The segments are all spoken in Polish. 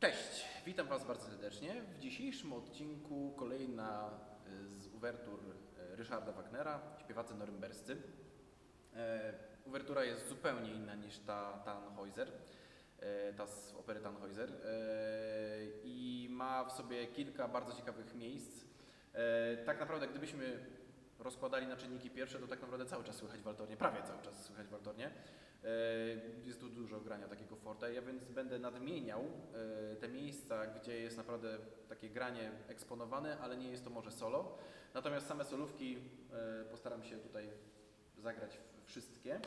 Cześć, witam Was bardzo serdecznie. W dzisiejszym odcinku kolejna y, z uwertur y, Ryszarda Wagnera, śpiewacy norymberscy. E, Uwertura jest zupełnie inna niż ta Tannhäuser, e, ta z opery Tannhäuser e, i ma w sobie kilka bardzo ciekawych miejsc. E, Tak naprawdę gdybyśmy rozkładali na czynniki pierwsze, to tak naprawdę cały czas słychać waltornie, prawie cały czas słychać waltornie. E, Jest tu dużo grania takiego forte, ja więc będę nadmieniał e, te miejsca, gdzie jest naprawdę takie granie eksponowane, ale nie jest to może solo. Natomiast same solówki e, postaram się tutaj zagrać wszystkie.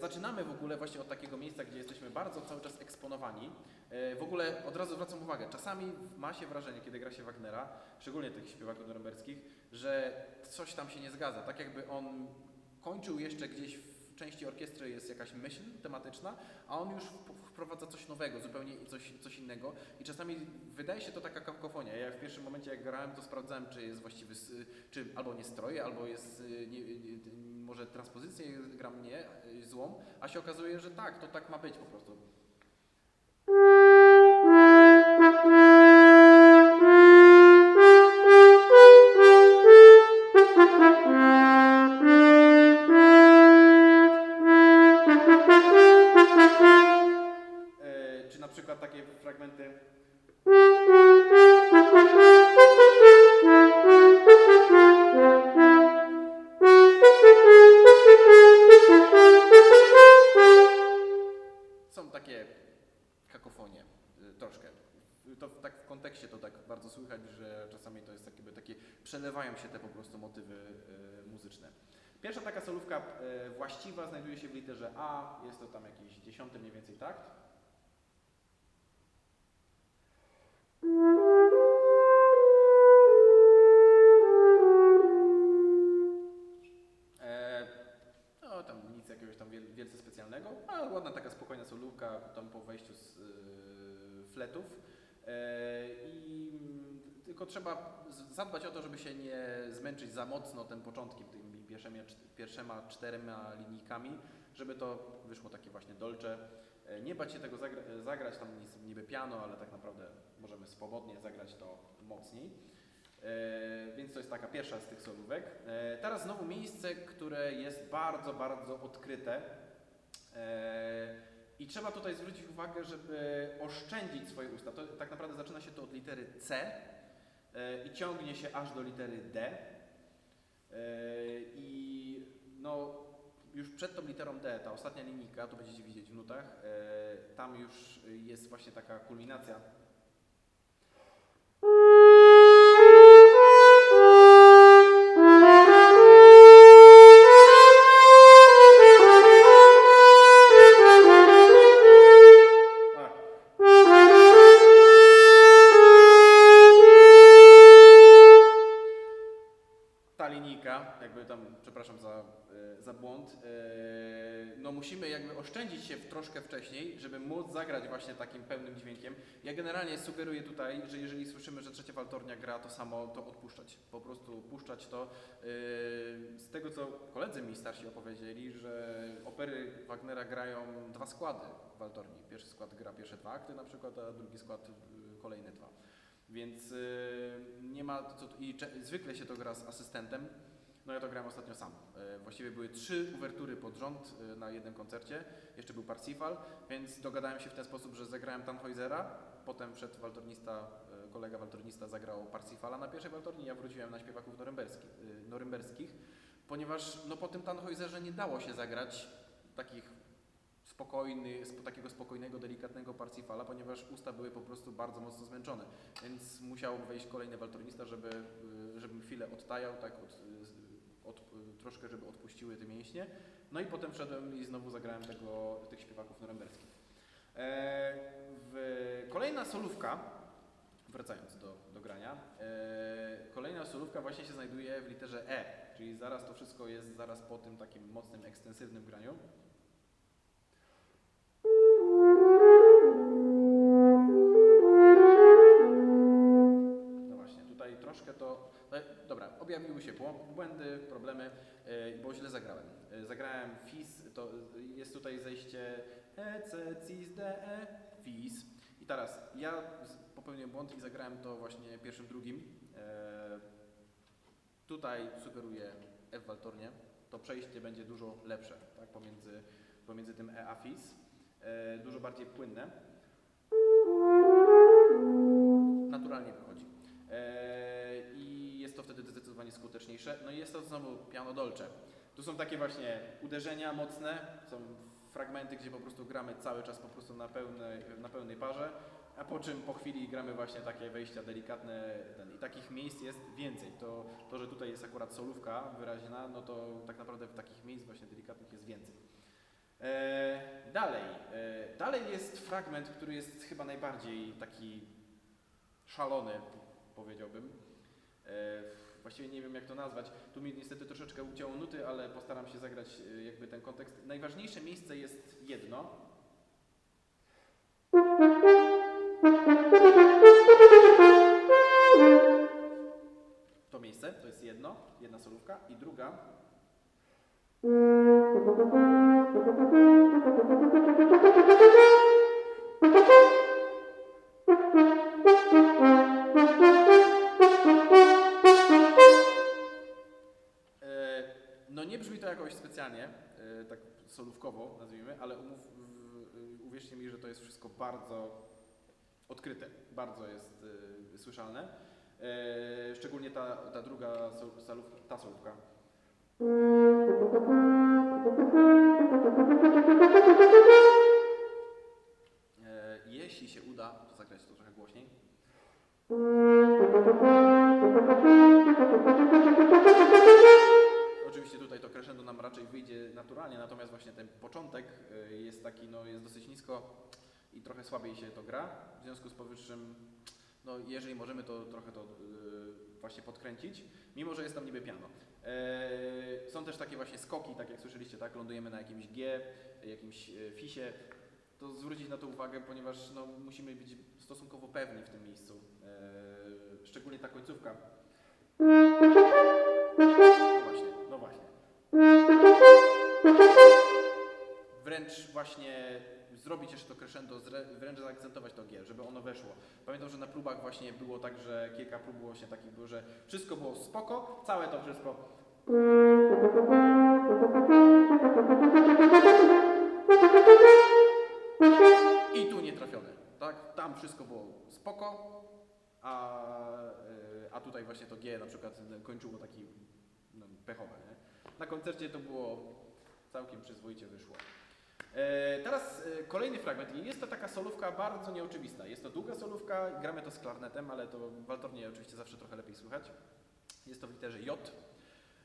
Zaczynamy w ogóle właśnie od takiego miejsca, gdzie jesteśmy bardzo cały czas eksponowani. W ogóle od razu zwracam uwagę, czasami ma się wrażenie, kiedy gra się Wagnera, szczególnie tych śpiewaków norymberskich, że coś tam się nie zgadza. Tak jakby on kończył jeszcze gdzieś w części orkiestry jest jakaś myśl tematyczna, a on już wp- wprowadza coś nowego, zupełnie coś, coś innego. I czasami wydaje się to taka kakofonia. Ja w pierwszym momencie jak grałem, to sprawdzałem, czy jest właściwy, czy albo nie stroje, albo jest y, nie, nie, może transpozycję gram nie, y, złą, a się okazuje, że tak, to tak ma być po prostu. Właściwa znajduje się w literze A, jest to tam jakiś dziesiąty mniej więcej takt. E, No tam nic jakiegoś tam wiel- wielce specjalnego, ładna taka spokojna solówka tam po wejściu z y, fletów. E, I tylko trzeba zadbać o to, żeby się nie zmęczyć za mocno tym początkiem, tymi pierwszymi, pierwszyma czterema linijkami, żeby to wyszło takie właśnie dolcze. E, Nie bać się tego zagra- zagrać, tam jest niby piano, ale tak naprawdę możemy swobodnie zagrać to mocniej. E, więc to jest taka pierwsza z tych solówek. E, teraz znowu miejsce, które jest bardzo, bardzo odkryte. E, I trzeba tutaj zwrócić uwagę, żeby oszczędzić swoje usta. To, tak naprawdę zaczyna się to od litery C e, i ciągnie się aż do litery D. E, I no, już przed tą literą D, ta ostatnia linijka, to będziecie widzieć w nutach, e, tam już jest właśnie taka kulminacja za, e, błąd, e, no musimy jakby oszczędzić się troszkę wcześniej, żeby móc zagrać właśnie takim pełnym dźwiękiem. Ja generalnie sugeruję tutaj, że jeżeli słyszymy, że trzecia waltornia gra to samo, to odpuszczać. Po prostu puszczać to. E, Z tego, co koledzy mi starsi opowiedzieli, że opery Wagnera grają dwa składy waltorni. Pierwszy skład gra pierwsze dwa akty na przykład, a drugi skład y, kolejne dwa. Więc nie ma co. I zwykle się to gra z asystentem. No ja to grałem ostatnio sam. Y, Właściwie były trzy uwertury pod rząd y, na jednym koncercie. Jeszcze był Parsifal, więc dogadałem się w ten sposób, że zagrałem Tannhäusera, potem wszedł waltornista, y, kolega waltornista zagrał Parsifala na pierwszej waltorni, ja wróciłem na śpiewaków norymberskich, norymberskich ponieważ no, po tym Tannhäuserze nie dało się zagrać takich spokojny, sp- takiego spokojnego, delikatnego Parsifala, ponieważ usta były po prostu bardzo mocno zmęczone. Więc musiał wejść kolejny waltornista, żeby, żebym chwilę odtajał, tak od, od, troszkę, żeby odpuściły te mięśnie. No i potem wszedłem i znowu zagrałem tego, tych śpiewaków norymberskich. E, w, kolejna solówka, wracając do, do grania, e, kolejna solówka właśnie się znajduje w literze E, czyli zaraz to wszystko jest zaraz po tym takim mocnym, ekstensywnym graniu. Troszkę to. no, Dobra, objawiły się błędy, problemy, e, bo źle zagrałem. E, Zagrałem FIS, to jest tutaj zejście E, C, CIS, D, E, FIS. I teraz ja popełniłem błąd i zagrałem to właśnie pierwszym, drugim. E, tutaj sugeruję F waltornie. To przejście będzie dużo lepsze tak, pomiędzy, pomiędzy tym E a Fis. Dużo bardziej płynne. Naturalnie wychodzi. Wtedy zdecydowanie skuteczniejsze. No i jest to znowu piano dolce. Tu są takie właśnie uderzenia mocne, są fragmenty, gdzie po prostu gramy cały czas po prostu na pełnej, na pełnej parze, a po czym po chwili gramy właśnie takie wejścia delikatne ten, i takich miejsc jest więcej. To, to, że tutaj jest akurat solówka wyraźna, no to tak naprawdę takich miejsc właśnie delikatnych jest więcej. E, dalej, e, dalej jest fragment, który jest chyba najbardziej taki szalony, powiedziałbym. E, właściwie nie wiem jak to nazwać. Tu mi niestety troszeczkę ucięło nuty, ale postaram się zagrać e, jakby ten kontekst. Najważniejsze miejsce jest jedno. To miejsce, to jest jedno, jedna solówka i druga. Specjalnie, e, tak solówkowo nazwijmy, ale umów, uwierzcie mi, że to jest wszystko bardzo odkryte, bardzo jest e, słyszalne. E, szczególnie ta, ta druga sol, salów, ta solówka. Jeśli się uda, to zagrać to trochę głośniej. Ten początek y, jest taki, no jest dosyć nisko i trochę słabiej się to gra. W związku z powyższym, no jeżeli możemy, to trochę to y, właśnie podkręcić, mimo że jest tam niby piano. E, Są też takie właśnie skoki, tak jak słyszeliście, tak, lądujemy na jakimś G, jakimś e, fisie. To zwrócić na to uwagę, ponieważ no, musimy być stosunkowo pewni w tym miejscu. E, Szczególnie ta końcówka. No właśnie, no właśnie. Wręcz właśnie zrobić jeszcze to crescendo, wręcz zaakcentować to G, żeby ono weszło. Pamiętam, że na próbach właśnie było tak, że kilka prób było właśnie takich że wszystko było spoko, całe to wszystko i tu nie trafione, tak? Tam wszystko było spoko, a, y, a tutaj właśnie to G na przykład kończyło taki no, pechowe, nie? Na koncercie to było całkiem przyzwoicie wyszło. E, teraz e, kolejny fragment jest to taka solówka bardzo nieoczywista. Jest to długa solówka, gramy to z klarnetem, ale to w waltornie oczywiście zawsze trochę lepiej słychać. Jest to w literze J.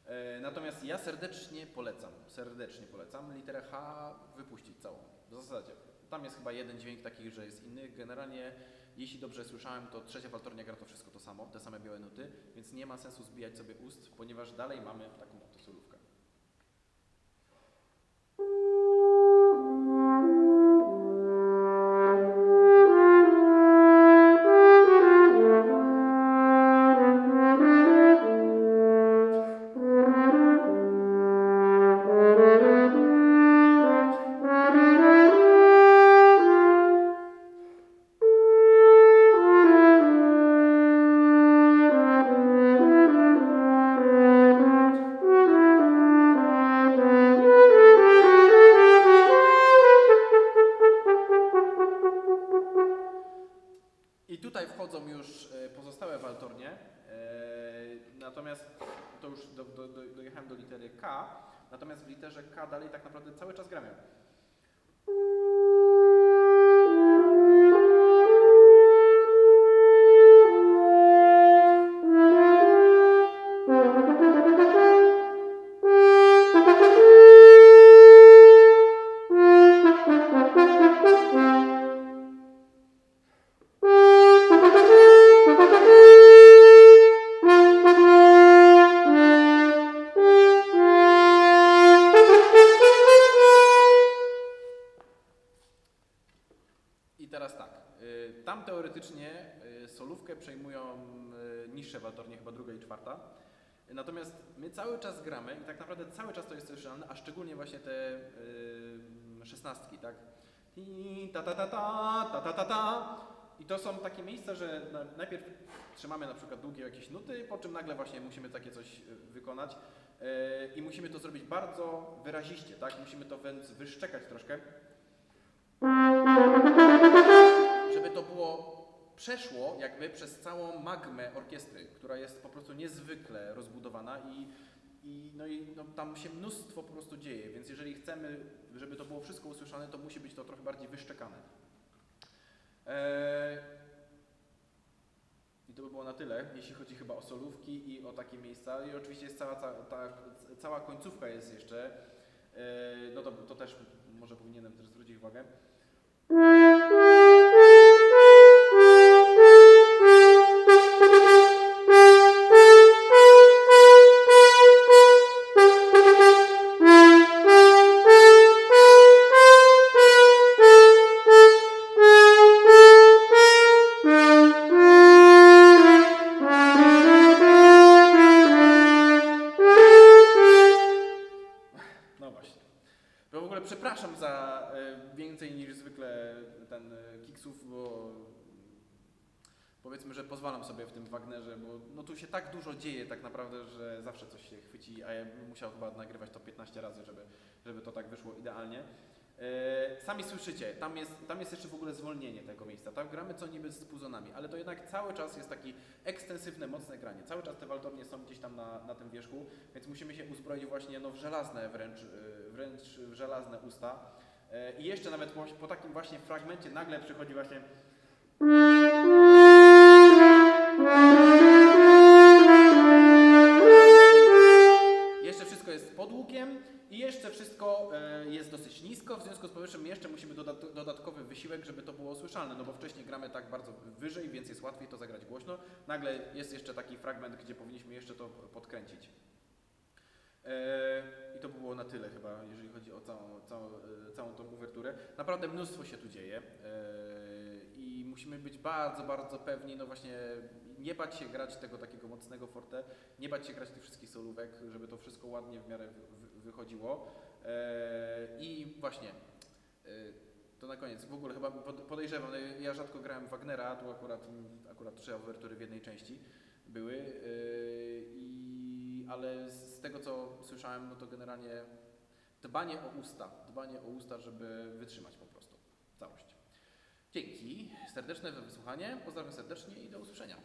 E, Natomiast ja serdecznie polecam, serdecznie polecam literę H wypuścić całą, w zasadzie. Tam jest chyba jeden dźwięk taki, że jest inny. Generalnie, jeśli dobrze słyszałem, to trzecia waltornia gra to wszystko to samo, te same białe nuty, więc nie ma sensu zbijać sobie ust, ponieważ dalej mamy taką oto solówkę. K dalej tak naprawdę cały czas gramy. Teoretycznie y, solówkę przejmują y, niższe waltornie, chyba druga i czwarta. Natomiast my cały czas gramy i tak naprawdę cały czas to jest słyszalne, a szczególnie właśnie te y, szesnastki, tak? i ta ta ta ta, ta ta ta ta. I to są takie miejsca, że na, najpierw trzymamy na przykład długie jakieś nuty, po czym nagle właśnie musimy takie coś wykonać. I musimy to zrobić bardzo wyraziście, tak? Musimy to wręcz wyszczekać troszkę. Żeby to było przeszło jakby przez całą magmę orkiestry, która jest po prostu niezwykle rozbudowana i, i, no i no, tam się mnóstwo po prostu dzieje, więc jeżeli chcemy, żeby to było wszystko usłyszane, to musi być to trochę bardziej wyszczekane. Eee, I to by było na tyle, jeśli chodzi chyba o solówki i o takie miejsca. I oczywiście jest cała, ta, cała końcówka jest jeszcze. Eee, no to, to też może powinienem też zwrócić uwagę. Powiedzmy, że pozwalam sobie w tym Wagnerze, bo no tu się tak dużo dzieje tak naprawdę, że zawsze coś się chwyci, a ja bym musiał chyba nagrywać to 15 razy, żeby, żeby to tak wyszło idealnie. E, Sami słyszycie, tam jest, tam jest jeszcze w ogóle zwolnienie tego miejsca. Tam gramy co niby z puzonami, ale to jednak cały czas jest taki ekstensywne, mocne granie. Cały czas te waltownie są gdzieś tam na, na tym wierzchu, więc musimy się uzbroić właśnie no, w żelazne wręcz, e, wręcz w żelazne usta. E, I jeszcze nawet po, po takim właśnie fragmencie nagle przychodzi właśnie Jeszcze wszystko jest pod łukiem i jeszcze wszystko e, jest dosyć nisko, w związku z powyższym jeszcze musimy dodat dodatkowy wysiłek, żeby to było słyszalne, no bo wcześniej gramy tak bardzo wyżej, więc jest łatwiej to zagrać głośno. Nagle jest jeszcze taki fragment, gdzie powinniśmy jeszcze to podkręcić. E, I to by było na tyle chyba, jeżeli chodzi o całą, całą, e, całą tą uwerturę. Naprawdę mnóstwo się tu dzieje e, i musimy być bardzo, bardzo pewni, no właśnie nie bać się grać tego takiego mocnego forte, nie bać się grać tych wszystkich solówek, żeby to wszystko ładnie w miarę wy- wy- wychodziło. I właśnie, to na koniec, w ogóle chyba pod- podejrzewam, no ja rzadko grałem Wagnera, tu akurat, akurat trzy overtury w jednej części były, ale z z tego co słyszałem, no to generalnie dbanie o usta, dbanie o usta, żeby wytrzymać po prostu całość. Dzięki serdeczne wysłuchanie, pozdrawiam serdecznie i do usłyszenia.